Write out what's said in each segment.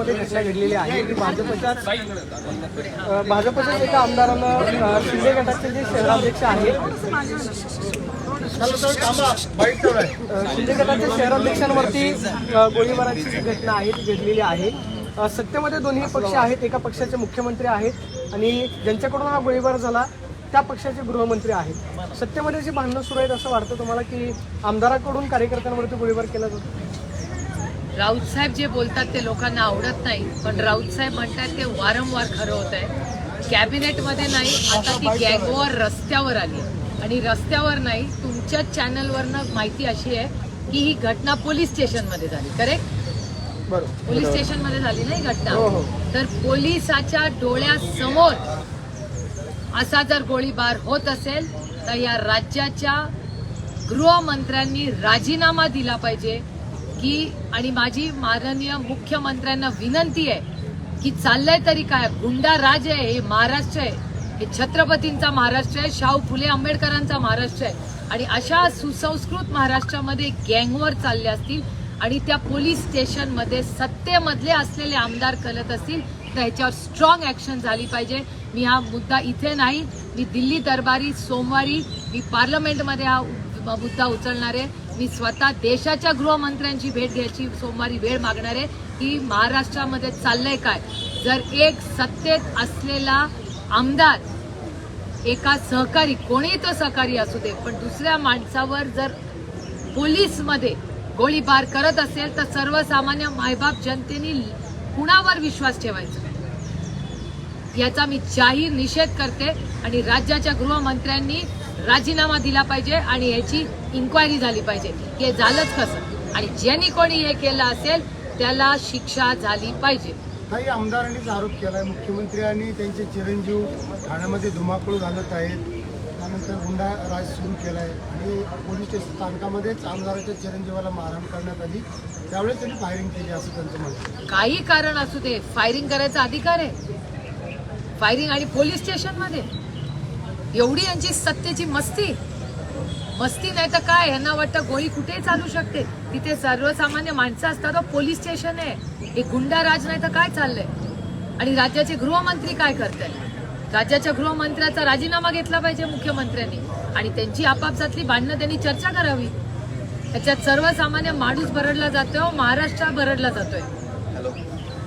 शहरामध्ये घटना घडलेली आहे. की भाजपच्या भाजपच्या एका आमदारानं शिंदे गटाचे जे शहराध्यक्ष आहेत शिंदे गटाच्या शहराध्यक्षांवरती गोळीबाराची जी घटना आहे ती घडलेली आहे. सत्तेमध्ये दोन्ही पक्ष आहेत एका पक्षाचे मुख्यमंत्री आहेत आणि ज्यांच्याकडून हा गोळीबार झाला त्या पक्षाचे गृहमंत्री आहेत. सत्तेमध्ये जी भांडणं सुरू आहेत असं वाटतं तुम्हाला की आमदाराकडून कार्यकर्त्यांवरती गोळीबार केला जातो? राऊत साहेब जे बोलतात ते लोकांना आवडत नाही पण राऊत साहेब म्हणतात ते वारंवार खरं होत आहे. कॅबिनेटमध्ये नाही आता ती गँगवॉर रस्त्यावर आली. आणि रस्त्यावर नाही तुमच्याच चॅनलवरनं माहिती अशी आहे की ही घटना पोलीस स्टेशनमध्ये झाली करेक्ट पोलीस स्टेशनमध्ये झाली नाही घटना? हो, हो. तर पोलिसाच्या डोळ्यासमोर असा जर गोळीबार होत असेल तर या राज्याच्या गृहमंत्र्यांनी राजीनामा दिला पाहिजे. की आणि माझी माननीय मुख्यमंत्र्यांना विनंती आहे की चाललंय तरी काय? गुंडा राज आहे हे महाराष्ट्र आहे. हे छत्रपतींचा महाराष्ट्र आहे शाहू फुले आंबेडकरांचा महाराष्ट्र आहे. आणि अशा सुसंस्कृत महाराष्ट्रामध्ये गँगवर चालले असतील आणि त्या पोलीस स्टेशनमध्ये सत्तेमधले असलेले आमदार करत असतील तर ह्याच्यावर स्ट्रॉंग ॲक्शन झाली पाहिजे. मी हा मुद्दा इथे नाही. मी दिल्ली दरबारी सोमवारी मी पार्लमेंटमध्ये हा मुद्दा उचलणार आहे. मी स्वतः देशाच्या गृहमंत्र्यांची भेट घ्यायची सोमवारी वेळ मागणार आहे. की महाराष्ट्रामध्ये चाललंय काय? जर एक सत्तेत असलेला आमदार एका सहकारी कोणी तो सहकारी असू दे पण दुसऱ्या माणसावर जर पोलीसमध्ये गोळीबार करत असेल तर सर्वसामान्य मायबाप जनतेने कुणावर विश्वास ठेवायचा? याचा मी जाहीर निषेध करते आणि राज्याच्या गृहमंत्र्यांनी राजीनामा दिला पाहिजे आणि याची इन्क्वायरी झाली पाहिजे. हे झालंच कसं? आणि ज्यांनी कोणी हे केलं असेल त्याला शिक्षा झाली पाहिजे. काही आमदारांनीच आरोप केलाय. मुख्यमंत्री आणि त्यांचे चिरंजीव ठाण्यामध्ये धुमाकूळ घालत आहेत. त्यानंतर गुंडा राज सुरू केलाय. आणि पोलीस स्टेशन स्थानकामध्येच आमदाराच्या चिरंजीवाला मारहाण करण्यात आली. त्यावेळेस त्यांनी फायरिंग केली असं त्यांचं म्हणणं आहे. काही कारण असू दे. फायरिंग करायचा अधिकार आहे. फायरिंग आणि पोलीस स्टेशनमध्ये. एवढी यांची सत्तेची मस्ती. मस्ती नाही तर काय? यांना वाटतं गोळी कुठेही चालू शकते? तिथे सर्वसामान्य माणसं असतात हो, पोलीस स्टेशन आहे. हे गुंडा राज नाही तर काय चाललंय? आणि राज्याचे गृहमंत्री काय करताय? राज्याच्या गृहमंत्र्याचा राजीनामा घेतला पाहिजे मुख्यमंत्र्यांनी. आणि त्यांची आपापसातली भांडणं त्यांनी चर्चा करावी. त्याच्यात सर्वसामान्य माणूस भरडला जातोय महाराष्ट्र भरडला जातोय.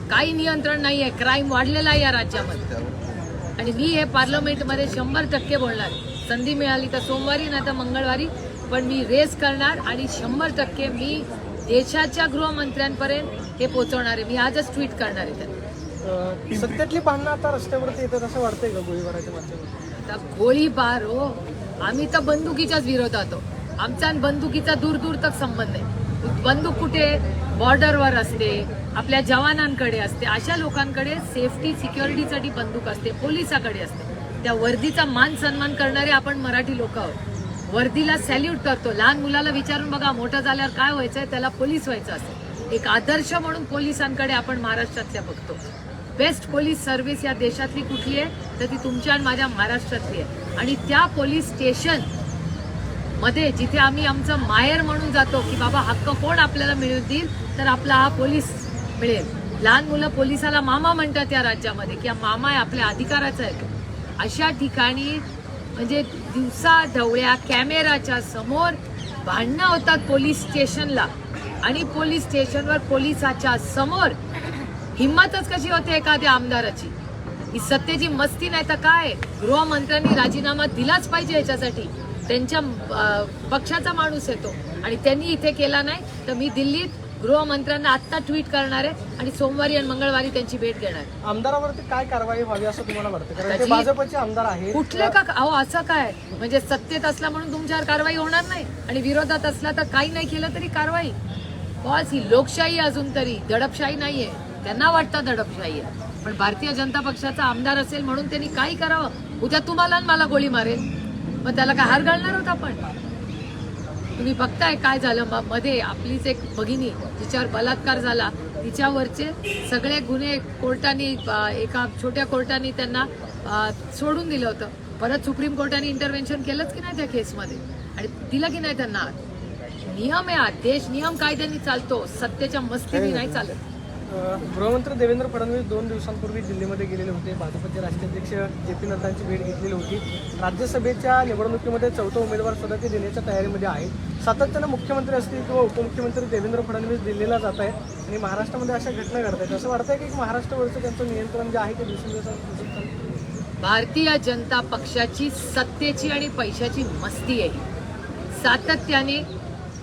काही नियंत्रण नाहीये. क्राईम वाढलेला आहे या राज्यामध्ये. आणि मी हे पार्लमेंटमध्ये शंभर टक्के बोलणार. संधी मिळाली तर सोमवारी नाही तर मंगळवारी. पण मी रेस करणार आणि शंभर टक्के मी देशाच्या गृहमंत्र्यांपर्यंत हे पोहोचवणार आहे. मी आजच ट्विट करणार आहे त्यांना. अ, सत्तेतली भांडणं आता रस्त्यावरती येतात असं वाटतंय का गोळीबाराच्या आता गोळीबार हो. आम्ही तर बंदुकीच्याच विरोधात हो आमचा आणि बंदुकीचा दूर दूर तक संबंध आहे. बंदूक कुठे? बॉर्डरवर असते. आपल्या जवानांकडे असते अशा लोकांकडे सेफ्टी सिक्युरिटीसाठी बंदूक असते पोलिसाकडे असते. त्या वर्दीचा मान सन्मान करणारे आपण मराठी लोक आहोत. वर्दीला सॅल्यूट करतो. लहान मुलाला विचारून बघा मोठं झाल्यावर काय व्हायचंय? त्याला पोलीस व्हायचं असतं. एक आदर्श म्हणून पोलिसांकडे आपण महाराष्ट्रातल्या बघतो. बेस्ट पोलीस सर्व्हिस या देशातली कुठली आहे? तर ती तुमच्या आणि माझ्या महाराष्ट्रातली आहे. आणि त्या पोलीस स्टेशनमध्ये जिथे आम्ही आमचं मायर म्हणून जातो की बाबा हक्क कोण आपल्याला मिळवतील? तर आपला हा पोलीस मिळेल लहान मुलं पोलिसाला मामा म्हणतात या राज्यामध्ये की मामा आहे आपल्या अधिकाराचा आहे. अशा ठिकाणी म्हणजे दिवसा ढवळ्या कॅमेराच्या समोर भांडणं होतात पोलीस स्टेशनला. आणि पोलीस स्टेशनवर पोलिसाच्या समोर हिंमतच कशी होते एखाद्या आमदाराची? ही सत्तेची मस्ती नाही तर काय? गृहमंत्र्यांनी राजीनामा दिलाच पाहिजे याच्यासाठी. त्यांच्या पक्षाचा माणूस येतो आणि त्यांनी इथे केला नाही तर मी दिल्लीत गृहमंत्र्यांना आत्ता ट्विट करणार आहे आणि सोमवारी आणि मंगळवारी त्यांची भेट घेणार आहे. आमदारावरती काय कारवाई व्हावी असं तुम्हाला वाटतं? कारण ते त्याची- भाजपचे आमदार आहेत. कुठले का अहो असं काय? म्हणजे सत्तेत असला म्हणून तुमच्यावर कारवाई होणार नाही. आणि विरोधात असला तर काही नाही केलं तरी कारवाई. बॉस ही लोकशाही आहे अजून तरी. दडपशाही नाहीये. त्यांना वाटतं दडपशाही आहे. पण भारतीय जनता पक्षाचा आमदार असेल म्हणून त्यांनी काही करावं. उद्या तुम्हाला आणि मला गोळी मारेल मग त्याला काय हार घालणार होत आपण? तुम्ही बघताय काय झालं? म- मध्ये आपलीच एक भगिनी जिच्यावर बलात्कार झाला. तिच्यावरचे सगळे गुन्हे कोर्टाने एका छोट्या कोर्टाने त्यांना सोडून दिलं होतं. परत सुप्रीम कोर्टाने इंटरव्हेन्शन केलंच की नाही त्या केसमध्ये? आणि दिलं की नाही त्यांना? नियम आहे देश नियम कायद्याने चालतो. सत्तेच्या मस्तीने नाही चालत. गृहमंत्री देवेंद्र फडणवीस दोन दिवसांपूर्वी दिल्लीमध्ये गेलेले होते. भाजपचे राष्ट्रीय अध्यक्ष जे पी नड्डांची भेट घेतलेली होती. राज्यसभेच्या निवडणुकीमध्ये चौथा उमेदवार सुद्धा ते देण्याच्या तयारीमध्ये आहेत सातत्यानं मुख्यमंत्री असतील किंवा उपमुख्यमंत्री देवेंद्र फडणवीस दिल्लीला जात आहेत आणि महाराष्ट्रामध्ये अशा घटना घडत आहेत. असं वाटतंय की महाराष्ट्रावरचं त्यांचं नियंत्रण जे आहे ते दिवसेंदिवस भारतीय जनता पक्षाची सत्तेची आणि पैशाची मस्ती आहे. सातत्याने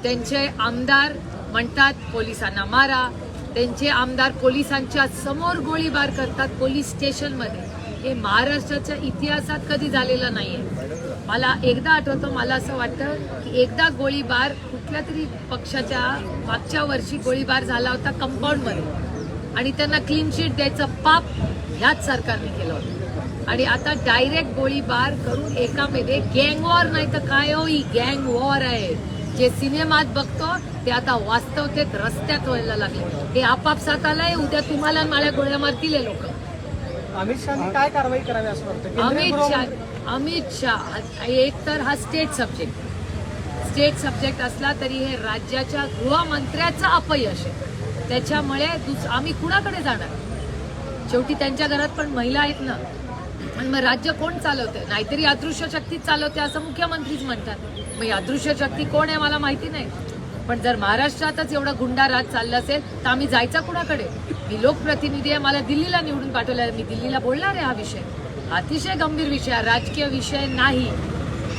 त्यांचे आमदार म्हणतात पोलिसांना मारा त्यांचे आमदार पोलिसांच्या समोर गोळीबार करतात पोलीस स्टेशनमध्ये. हे महाराष्ट्राच्या इतिहासात कधी झालेलं नाही आहे मला एकदा आठवतं मला असं वाटतं की एकदा गोळीबार कुठल्या तरी पक्षाच्या मागच्या वर्षी गोळीबार झाला होता कंपाऊंडमध्ये. आणि त्यांना क्लीन शीट द्यायचं पाप ह्याच सरकारने केलं होतं. आणि आता डायरेक्ट गोळीबार करून एकामध्ये गँग वॉर नाही तर काय हो ही गँग वॉर आहे. जे सिनेमात बघतो ते आता वास्तवतेत रस्त्यात व्हायला लागले. हे आपापसात आलंय उद्या तुम्हाला मला गोळ्या मारतील लोक. अमित शहानी काय कारवाई करावी असं वाटतं? अमित शहा अमित शहा एक तर हा स्टेट सब्जेक्ट स्टेट सब्जेक्ट असला तरी हे राज्याच्या गृहमंत्र्याचं अपयश आहे. त्याच्यामुळे आम्ही कुणाकडे जाणार? शेवटी त्यांच्या घरात पण महिला आहेत ना. आणि मग राज्य कोण चालवते नाहीतरी अदृश्य शक्तीच चालवते असं मुख्यमंत्रीच म्हणतात. मग अदृश्य शक्ती कोण आहे मला माहिती नाही. पण जर महाराष्ट्रातच एवढा गुंडा राज चालला असेल तर आम्ही जायचा कुणाकडे? मी लोकप्रतिनिधी आहे मला दिल्लीला निवडून पाठवलं आहे. मी दिल्लीला बोलणार आहे हा विषय. अतिशय गंभीर विषय राजकीय विषय नाही.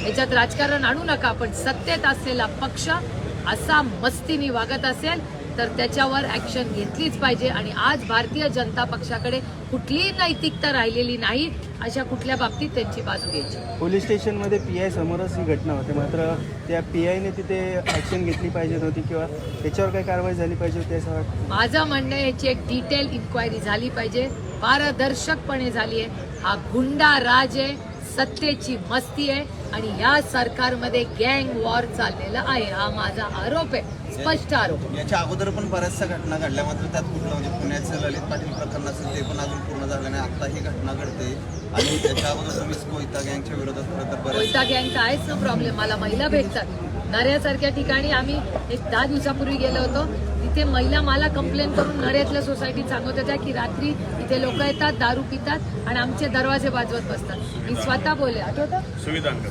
याच्यात राजकारण आणू नका पण सत्तेत असलेला पक्ष असा मस्तीने वागत असेल तर त्याच्यावर ॲक्शन घेतलीच पाहिजे. आणि आज भारतीय जनता पक्षाकडे कुठलीही नैतिकता राहिलेली नाही. अशा कुठल्या बाबतीत त्यांची बाजू घ्यायची? पोलीस स्टेशनमध्ये पी आय समोरच ही घटना होते. मात्र त्या पी आयने तिथे ॲक्शन घेतली पाहिजे नव्हती किंवा त्याच्यावर काही कारवाई झाली पाहिजे होती असं वाटतं. माझं म्हणणं याची एक डिटेल इन्क्वायरी झाली पाहिजे. पारदर्शकपणे झाली आहे. हा गुंडा राज आहे सत्तेची मस्ती आहे. आणि या सरकारमध्ये गँग वॉर चाललेला आहे. हा माझा आरोप आहे. स्पष्ट आरोप. याच्या अगोदर पण बऱ्याचशा घटना घडल्या. मात्र त्यात कुठलं म्हणजे पुण्याचं ललित पाटील प्रकरण असेल ते पण अजून पूर्ण झालं नाही. आता ही घटना घडते. आणि त्याच्या अगोदर तुम्ही कोयता गँगच्या विरोधात खरं तर कोयता गँगचा आहेच ना प्रॉब्लेम मला महिला भेटतात. नऱ्यासारख्या ठिकाणी आम्ही एक दहा दिवसापूर्वी गेलो होतो. तिथे महिला मला कंप्लेंट करून नऱ्यातल्या सोसायटीत सांगत होत्या की रात्री इथे लोक येतात दारू पितात आणि आमचे दरवाजे वाजवत बसतात. मी स्वतः आठवतं?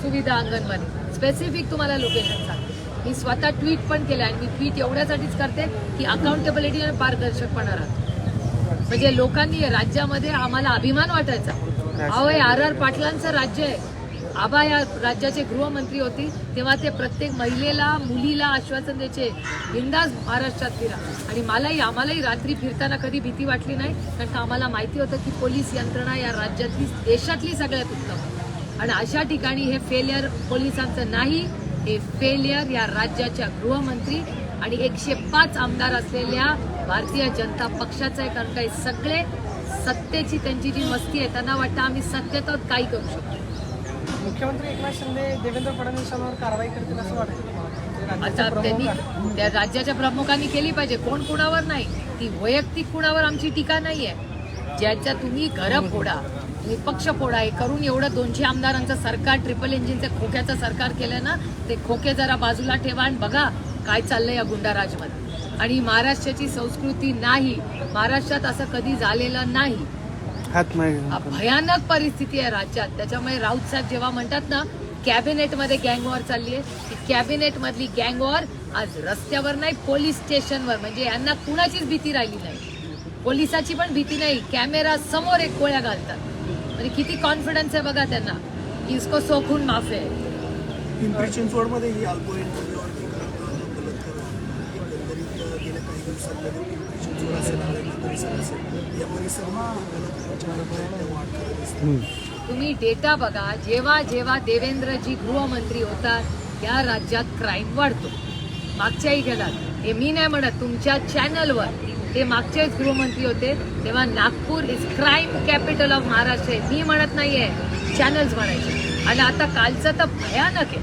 सुविधा अंगणवाडी स्पेसिफिक तुम्हाला लोकेशन सांगते. मी स्वतः ट्विट पण केलं आणि मी ट्विट एवढ्यासाठीच करते की अकाउंटेबिलिटी आणि पारदर्शकपणा राहतो. म्हणजे लोकांनी राज्यामध्ये आम्हाला अभिमान वाटायचा. अहो आर आर पाटलांचं राज्य आहे. आबा या राज्याचे गृहमंत्री होती तेव्हा ते प्रत्येक महिलेला मुलीला आश्वासन द्यायचे बिंदास महाराष्ट्रात फिरा. आणि मलाही आम्हालाही रात्री फिरताना कधी भीती वाटली नाही कारण का आम्हाला माहिती होतं की पोलीस यंत्रणा या राज्यातली देशातली सगळ्यात उत्तम. आणि अशा ठिकाणी हे फेलियर पोलिसांचं नाही हे फेलियर या राज्याच्या गृहमंत्री आणि एकशे पाच आमदार असलेल्या भारतीय जनता पक्षाचं आहे कारण काही सगळे सत्तेची त्यांची जी मस्ती आहे त्यांना वाटतं आम्ही सत्तेत काही करू शकतो. मुख्यमंत्री एकनाथ शिंदे देवेंद्र फडणवीसांवर कारवाई करतील असं वाटतं तुम्हाला? म्हणजे आता त्यांनी आहे. त्या राज्याच्या प्रमुखांनी केली पाहिजे. कोण कुणावर नाही? ती वैयक्तिक कुणावर आमची टीका नाहीये. ज्याच्या तुम्ही घरं फोडा तुम्ही पक्ष फोडा हे करून एवढं दोनशे आमदारांचं सरकार ट्रिपल इंजिनचं खोक्याचं सरकार केलं ना ते खोके जरा बाजूला ठेवा आणि बघा काय चाललंय या गुंडाराजमध्ये. आणि महाराष्ट्राची संस्कृती नाही. महाराष्ट्रात असं कधी झालेलं नाही. हात भयानक परिस्थिती आहे राज्यात. त्याच्यामुळे राऊत साहेब जेव्हा म्हणतात ना कॅबिनेटमध्ये गँग वॉर चालली आहे कॅबिनेट मधली गँग वॉर आज रस्त्यावर नाही पोलीस स्टेशनवर. म्हणजे यांना कुणाचीच भीती राहिली नाही. पोलिसाची पण भीती नाही. कॅमेरा समोर एक गोळ्या घालतात. म्हणजे किती कॉन्फिडन्स आहे बघा त्यांना. की इसको सोखून माफ आहे. पिंपरी चिंचवडमध्ये ही परिसर असेल या परिसरामध्ये वाढ करत तुम्ही डेटा बघा जेव्हा जेव्हा देवेंद्रजी गृहमंत्री होतात या राज्यात क्राईम वाढतो. मागच्याही गेलात हे मी नाही म्हणत तुमच्या चॅनलवर ते मागचेच गृहमंत्री होते तेव्हा Nagpur is crime capital of Maharashtra आहे. मी म्हणत नाहीये चॅनल्स म्हणायचे. आणि आता कालचं तर भयानक आहे.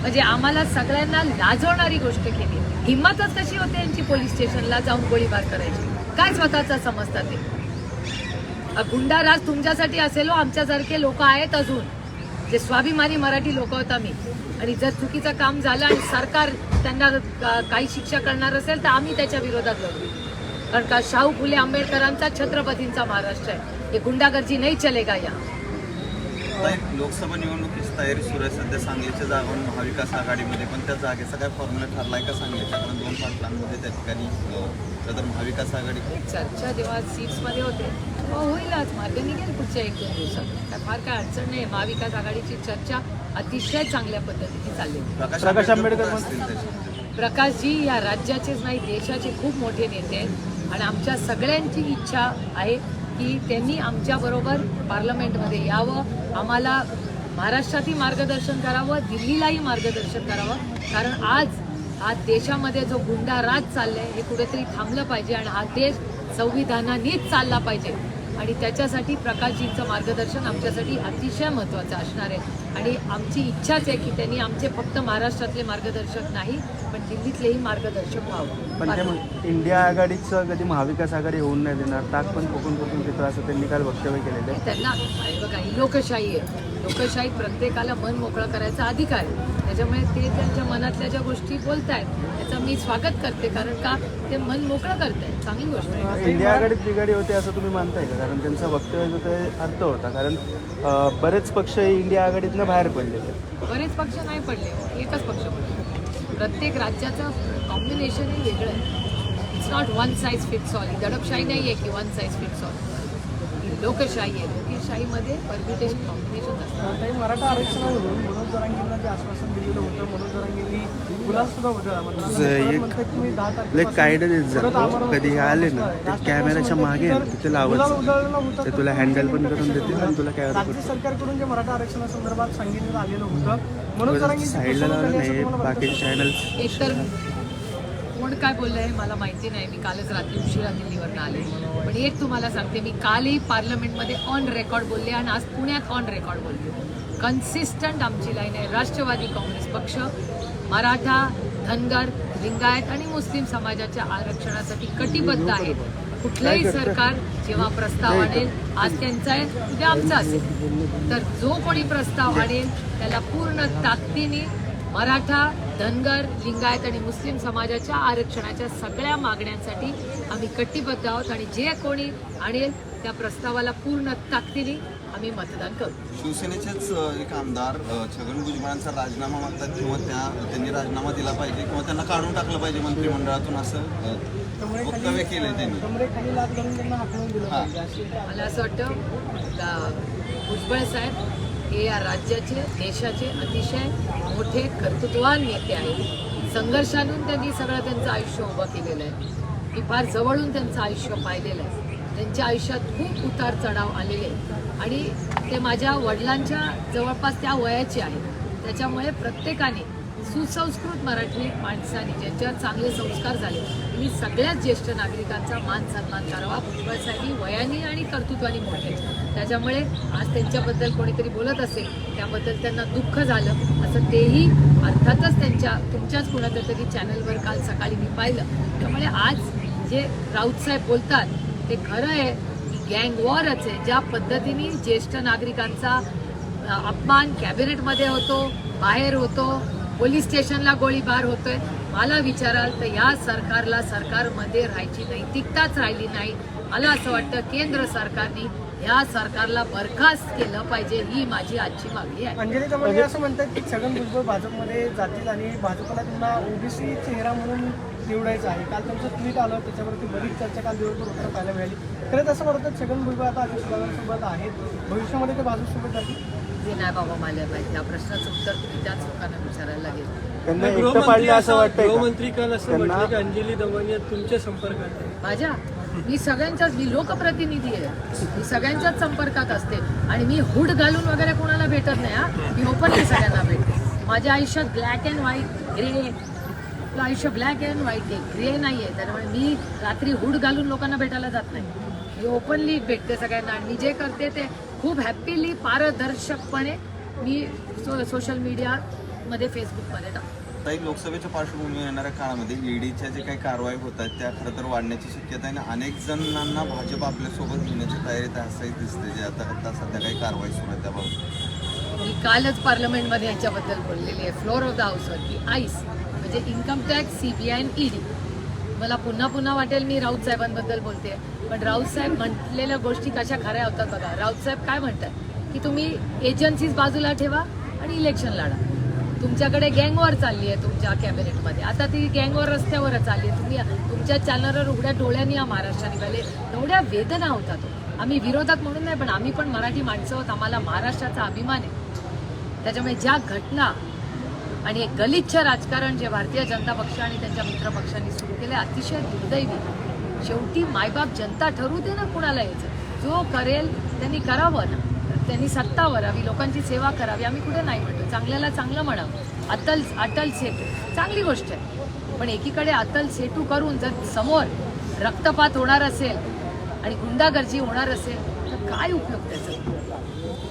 म्हणजे आम्हाला सगळ्यांना लाजवणारी गोष्ट केली. हिंमतच कशी होते यांची पोलीस स्टेशनला जाऊन गोळीबार करायची? काय स्वतःचा समजतात ते? गुंडा राज तुमच्यासाठी असेल हो आमच्यासारखे लोक आहेत अजून. जे स्वाभिमानी मराठी लोक होत आम्ही आणि जर चुकीचं काम झालं आणि सरकार त्यांना काही शिक्षा करणार असेल तर आम्ही त्याच्या विरोधात लढू. कारण का शाहू फुले आंबेडकरांचा छत्रपतींचा महाराष्ट्र आहे. हे गुंडागर्दी नाही चलेगा या. ताई, लोकसभा निवडणुकीची तयारी सुरू आहे. सध्या सांगलीच्या जागावर महाविकास आघाडीमध्ये पण त्या जागेचा काय फॉर्म्युला ठरलाय का सांगलीच्या? कारण दोन पाटलांमध्ये त्या ठिकाणी तर महाविकास आघाडी. चर्चा जेव्हा सीट्समध्ये होते तेव्हा होईलच मार्ग निघेल पुढच्या एक दोन दिवसात. काय फार काय अडचण नाही. महाविकास आघाडीची चर्चा अतिशय चांगल्या पद्धतीने चालली आहे. प्रकाश प्रकाश आंबेडकर? प्रकाशजी या राज्याचेच नाही देशाचे खूप मोठे नेते आहेत. आणि आमच्या सगळ्यांची इच्छा आहे की त्यांनी आमच्याबरोबर पार्लमेंटमध्ये यावं. आम्हाला महाराष्ट्रातही मार्गदर्शन करावं दिल्लीलाही मार्गदर्शन करावं. कारण आज हा देशामध्ये जो गुंडा राज चाललाय हे कुठेतरी थांबलं पाहिजे आणि हा देश संविधानानेच चालला पाहिजे. आणि त्याच्यासाठी प्रकाशजींचं मार्गदर्शन आमच्यासाठी अतिशय महत्त्वाचं असणार आहे. आणि आमची इच्छाच आहे की त्यांनी आमचे फक्त महाराष्ट्रातले मार्गदर्शक नाही पण दिल्लीतलेही मार्गदर्शक व्हावं. पण ते इंडिया आघाडीचं कधी महाविकास आघाडी होऊन नाही देणार ताक पण फुकून फुकून तिथं असं त्यांनी काल वक्तव्य केलेलं आहे. त्यांना बघा ही लोकशाही आहे. लोकशाही प्रत्येकाला मन मोकळं करायचा अधिकार आहे. त्याच्यामुळे ते त्यांच्या मनातल्या ज्या गोष्टी बोलतायत त्याचं मी स्वागत करते कारण का ते मन मोकळं करतायत चांगली गोष्ट आहे. इंडिया आघाडीत बिघाडी होते असं तुम्ही मानताय का? कारण त्यांचं वक्तव्य जो ते अर्थ होता. कारण बरेच पक्ष इंडिया आघाडीतनं बाहेर पडलेले बरेच पक्ष नाही पडले. एकच पक्ष पडले. प्रत्येक राज्याचं कॉम्बिनेशन हे वेगळं आहे. It's not one size fits all दडपशाही नाही आहे की वन साईज फिट्स ऑल लोकशाही आहे लोकशाहीमध्ये परम्युटेशन कॉम्बिनेशन असतं मराठा आरक्षणावरून मनोज जरांगेंना जे आश्वासन दिलेलं होतं मनोज जरांगेंनी गुलाल सुद्धा होतं एक- म्हणतात की मी दहा लय तारखेपासून कायदा देत जा. परत आम्हाला कधी आले ना, ते कॅमेऱ्याच्या मागे तिथे लावायचं. ते तुला handle पण करून देतील आणि? तुला काय राज्य. सरकारकडून जे मराठा आरक्षणासंदर्भात सांगितलं आलेलं होतं जरांगेंची साईडला लावलं नाही तुम्हाला वाटतं बाकीचे का? चॅनल कोण काय बोललं आहे मला माहिती नाही. मी कालच रात्री उशिरा दिल्लीवरनं आले. पण एक तुम्हाला सांगते मी कालही पार्लमेंटमध्ये ऑन रेकॉर्ड बोलले आणि आज पुण्यात ऑन रेकॉर्ड बोलले. कन्सिस्टंट आमची लाईन आहे. राष्ट्रवादी काँग्रेस पक्ष मराठा धनगर लिंगायत आणि मुस्लिम समाजाच्या आरक्षणासाठी कटिबद्ध आहे. कुठलंही सरकार जेव्हा प्रस्ताव आणेल आज त्यांचा आहे उद्या आमचा असेल. तर जो कोणी प्रस्ताव आणेल त्याला पूर्ण ताकदीने मराठा धनगर लिंगायत आणि मुस्लिम समाजाच्या आरक्षणाच्या सगळ्या मागण्यांसाठी आम्ही कटिबद्ध आहोत आणि जे कोणी आणेल त्या प्रस्तावाला पूर्ण ताकदीने आम्ही मतदान करू. शिवसेनेचेच एक आमदार छगन भुजबळांचा राजीनामा मागतात किंवा त्या त्यांनी राजीनामा दिला पाहिजे किंवा त्यांना काढून टाकलं पाहिजे मंत्रिमंडळातून असं वक्तव्य केलंय त्यांनी. मला असं वाटतं भुजबळ साहेब हे या राज्याचे देशाचे अतिशय मोठे कर्तृत्वान नेते आहेत. संघर्षातून त्यांनी सगळं त्यांचं आयुष्य उभं केलेलं आहे. मी फार जवळून त्यांचं आयुष्य पाहिलेलं आहे. त्यांच्या आयुष्यात खूप उतार चढाव आलेले आणि ते माझ्या वडिलांच्या जवळपास त्या वयाचे आहेत. त्याच्यामुळे प्रत्येकाने सुसंस्कृत मराठी माणसाने ज्यांच्यावर चांगले संस्कार झाले मी सगळ्याच ज्येष्ठ नागरिकांचा मान सन्मान करावा. भुजबळसाहेबी वयाने आणि कर्तृत्वाने मोठे त्याच्यामुळे आज त्यांच्याबद्दल कोणीतरी बोलत असेल त्याबद्दल त्यांना दुःख झालं असं तेही अर्थातच त्यांच्या तुमच्याच कुणाच्या तरी चॅनलवर काल सकाळी मी पाहिलं. त्यामुळे आज जे राऊतसाहेब बोलतात ते खरं आहे की गँग वॉरच आहे. ज्या पद्धतीने ज्येष्ठ नागरिकांचा अपमान कॅबिनेटमध्ये होतो बाहेर होतो पोलीस स्टेशनला गोळीबार होतोय मला विचाराल तर या सरकारला सरकारमध्ये राहायची नैतिकताच राहिली नाही. मला असं वाटतं केंद्र सरकारने या सरकारला बरखास्त केलं पाहिजे ही माझी आजची मागणी आहे. अंजली दमणे असं म्हणतात की छगन भुजबळ भाजपमध्ये जातील आणि भाजपला त्यांना ओबीसी चेहरा म्हणून निवडायचं आहे. काल त्यांचं ट्विट आलं त्याच्यावरती बरीच चर्चा काल दिवसभर उत्तर पाहायला मिळाली. खरंच असं वाटतं छगन भुजबळ आता अजित पवारांसोबत आहेत. भविष्यामध्ये ते भाजपसोबत जातील? जे नाही बाबा मला माहिती या प्रश्नाचं उत्तर तुम्ही त्याच लोकांना विचारायला लागेल. पाडलं असं वाटतंय का? गृहमंत्री काल असं म्हटलं की अंजली दमानिया तुमच्या संपर्कात आहे? माझ्या? मी सगळ्यांच्याच मी लोकप्रतिनिधी आहे. मी सगळ्यांच्याच संपर्कात असते. आणि मी हुड घालून वगैरे कोणाला भेटत नाही हा. मी ओपनली सगळ्यांना भेटते. माझ्या आयुष्यात ब्लॅक अँड व्हाईट ग्रे आयुष्य ब्लॅक अँड व्हाईट आहे ग्रे नाही आहे त्यामुळे मी रात्री हुड घालून लोकांना भेटायला जात नाही. मी ओपनली भेटते सगळ्यांना. आणि मी जे करते ते खूप हॅपीली पारदर्शकपणे मी सो सोशल मीडियामध्ये फेसबुकमध्ये टाकते. ताई लोकसभेच्या पार्श्वभूमीवर येणाऱ्या काळामध्ये ईडीच्या जे काही कारवाई होत आहेत त्या खरं तर वाढण्याची शक्यता आहे आणि अनेक जणांना भाजप आपल्यासोबत घेण्याची तयारीत आहे असंही दिसते जे आता आता सध्या काही कारवाई सुरू आहे त्याबाबत. मी कालच पार्लमेंटमध्ये याच्याबद्दल बोललेली आहे. फ्लोर ऑफ द हाऊसवर की आईस म्हणजे income tax C B I आणि ईडी मला पुन्हा पुन्हा वाटेल मी राऊत साहेबांबद्दल बोलते पण राऊत साहेब म्हटलेल्या गोष्टी कशा खऱ्या होतात बघा. राऊत साहेब काय म्हणतात? की तुम्ही एजन्सीज बाजूला ठेवा आणि इलेक्शन लढा. तुमच्याकडे गँगवॉर चालली आहे तुमच्या कॅबिनेटमध्ये. आता ती गँगवॉर रस्त्यावरच आली आहे तुम्ही तुमच्या चॅनलवर उघड्या डोळ्यांनी या महाराष्ट्राने निघाले एवढ्या वेदना होता तो. आम्ही विरोधात म्हणून नाही पण आम्ही पण मराठी माणसं आहोत. आम्हाला महाराष्ट्राचा अभिमान आहे. त्याच्यामुळे ज्या घटना आणि एक गलिच्छ राजकारण जे भारतीय जनता पक्ष आणि त्यांच्या मित्र पक्षांनी सुरू केले अतिशय दुर्दैवी. शेवटी मायबाप जनता ठरू दे ना कुणाला यायचं. जो करेल त्यांनी करावं ना. त्यांनी सत्ता वरावी लोकांची सेवा करावी आम्ही कुठे नाही म्हणतो. चांगल्याला चांगलं म्हणावं. अटल अटल सेतू. चांगली गोष्ट आहे. पण एकीकडे अटल सेतू करून जर समोर रक्तपात होणार असेल आणि गुंडागर्जी होणार असेल तर काय उपयोग त्याचा?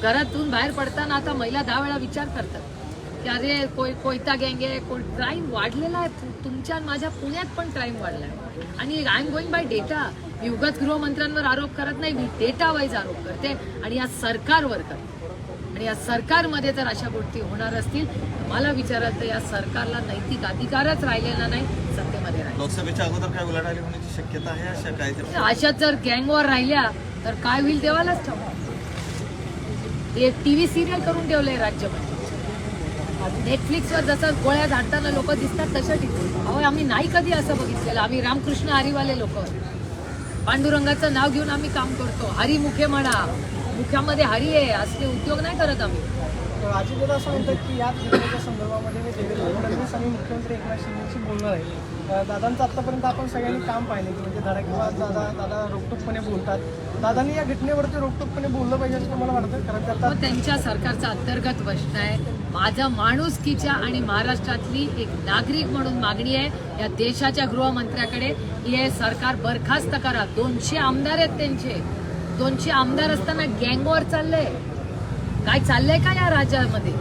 घरातून बाहेर पडताना आता महिला दहा वेळा विचार करतात की अरे कोय कोयता गँग आहे कोण क्राईम वाढलेला आहे. तुमच्या माझ्या पुण्यात पण क्राईम वाढला आहे आणि I am going by data मी उगाच गृहमंत्र्यांवर आरोप करत नाही मी डेटा वाईज आरोप करते आणि या सरकारवर करते. आणि या सरकारमध्ये जर अशा गोष्टी होणार असतील. तर मला विचाराल तर या सरकारला नैतिक अधिकारच राहिलेला नाही सत्तेमध्ये राहील लोकसभेच्या अगोदर काय उलाढाली होण्याची शक्यता आहे अशा काय ते अशाच जर गँगवर राहिल्या तर काय होईल देवालाच ठाऊक. हे टीव्ही सिरियल करून ठेवलंय राज्यमध्ये नेटफ्लिक्सवर जसं गोळ्या झाडताना लोक दिसतात तशा ठिकाणी. अहो आम्ही नाही कधी असं बघितलेलं. आम्ही रामकृष्ण हरिवाले लोक. पांडुरंगाचं नाव घेऊन आम्ही काम करतो. हरी मुखे म्हणा. मुख्यामध्ये हरी आहे असले उद्योग नाही करत आम्ही. अजितदादा असं म्हणतात की या घटनेच्या संदर्भामध्ये मी देवेंद्र फडणवीस आणि मुख्यमंत्री एकनाथ शिंदेशी बोलणार आहे. दादांचं आतापर्यंत आपण सगळ्यांनी काम पाहिलं की म्हणजे धडाकेबाज दादा दादा रोखटोकपणे बोलतात. दादांनी या घटनेवरती रोखटोकपणे बोललं पाहिजे असं तुम्हाला वाटतं कारण मग त्यांच्या सरकारचा अंतर्गत प्रश्न आहे. माझा माणुसकीच्या आणि महाराष्ट्रातली एक नागरिक म्हणून मागणी आहे या देशाच्या गृहमंत्र्याकडे. हे सरकार बरखास्त करा. दोनशे आमदार आहेत त्यांचे. दोनशे आमदार असताना गँगवर चाललंय. काय चाललंय का या राज्यामध्ये?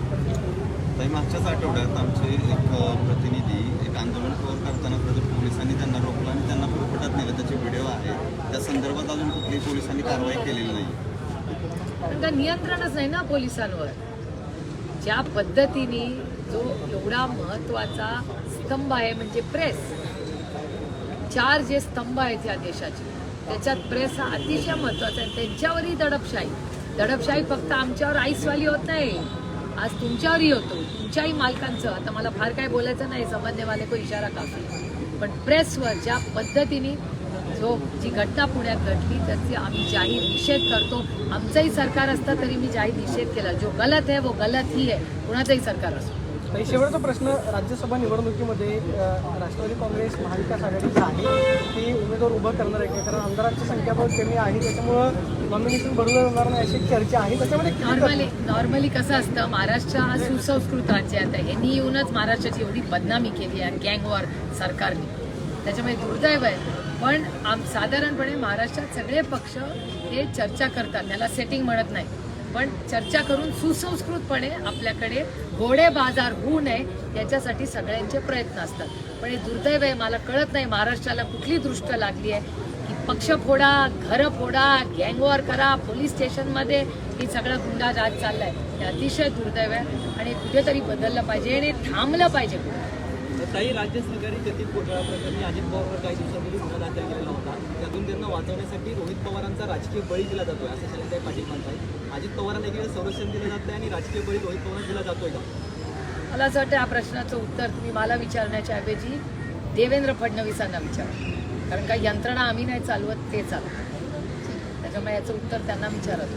मागच्याच आठवड्यात आमचे एक प्रतिनिधी एक आंदोलन कव्हर करताना पोलिसांनी त्यांना रोखलं आणि त्यांना पुरपटात नेलं. त्याचे व्हिडिओ आहे. त्या संदर्भात अजून कुठलीही पोलिसांनी कारवाई केलेली नाही. नियंत्रणच नाही ना पोलिसांवर? ज्या पद्धतीने जो एवढा महत्त्वाचा स्तंभ आहे म्हणजे प्रेस चार जे स्तंभ आहेत या देशाचे त्याच्यात प्रेस हा अतिशय महत्त्वाचा आहे. त्यांच्यावरही दडपशाही. दडपशाही फक्त आमच्यावर आईसवाली होत नाही. आज तुमच्यावरही होतो. तुमच्याही मालकांचं. आता मला फार काय बोलायचं नाही. समजण्यावाले को इशारा काफी पण प्रेसवर ज्या पद्धतीने जो जी घटना पुण्यात घडली त्याची आम्ही जाहीर निषेध करतो. आमचंही सरकार असतं तरी मी जाहीर निषेध केला. जो गलत आहे वो गलत ही आहे. कुणाचंही सरकार असो. आणि शेवटचा प्रश्न राज्यसभा निवडणुकीमध्ये राष्ट्रवादी काँग्रेस महाविकास आघाडीचा आहे. की उमेदवार उभं करणार आहे का कारण आमदारांची संख्या बहुत कमी आहे. त्याच्यामुळं नॉमिनेशन भरवलं जाणार नाही अशी चर्चा आहे. त्याच्यामध्ये नॉर्मली नॉर्मली कसं असतं महाराष्ट्र हा सुसंस्कृत राज्य आहे. आता ह्यांनी येऊनच महाराष्ट्राची एवढी बदनामी केली आहे गँगवॉर सरकारने. त्याच्यामुळे दुर्दैव आहे. पण आम साधारणपणे महाराष्ट्रात सगळे पक्ष हे चर्चा करतात. त्याला सेटिंग म्हणत नाही. पण चर्चा करून सुसंस्कृतपणे आपल्याकडे घोडे बाजार होऊ नये याच्यासाठी सगळ्यांचे प्रयत्न असतात. पण हे दुर्दैव आहे मला कळत नाही महाराष्ट्राला कुठली दृष्ट लागली आहे की पक्ष फोडा घरं फोडा गँगवॉर करा पोलीस स्टेशनमध्ये हे सगळं गुंडा राज चाललाय. हे अतिशय दुर्दैव आहे आणि कुठेतरी बदललं पाहिजे आणि थांबलं पाहिजे. काही राज्य सहकारी कथित घोटाळा प्रकरणी अजित पवारवर काही दिवसांपूर्वी गुन्हा दाखल केलेला होता. त्यातून त्यांना वाचवण्यासाठी रोहित पवारांचा राजकीय बळी दिला जातोय असं शैलेंद्र पाटील म्हणतात अजित पवारांना एकीकडे संरक्षण दिलं जातंय आणि राजकीय बळी रोहित पवारांना दिला जातोय का? मला असं वाटतं या प्रश्नाचं उत्तर तुम्ही मला विचारण्याच्या ऐवजी देवेंद्र फडणवीसांना विचारा. कारण का यंत्रणा आम्ही नाही चालवत ते चालवत. त्याच्यामुळे याचं उत्तर त्यांना विचारत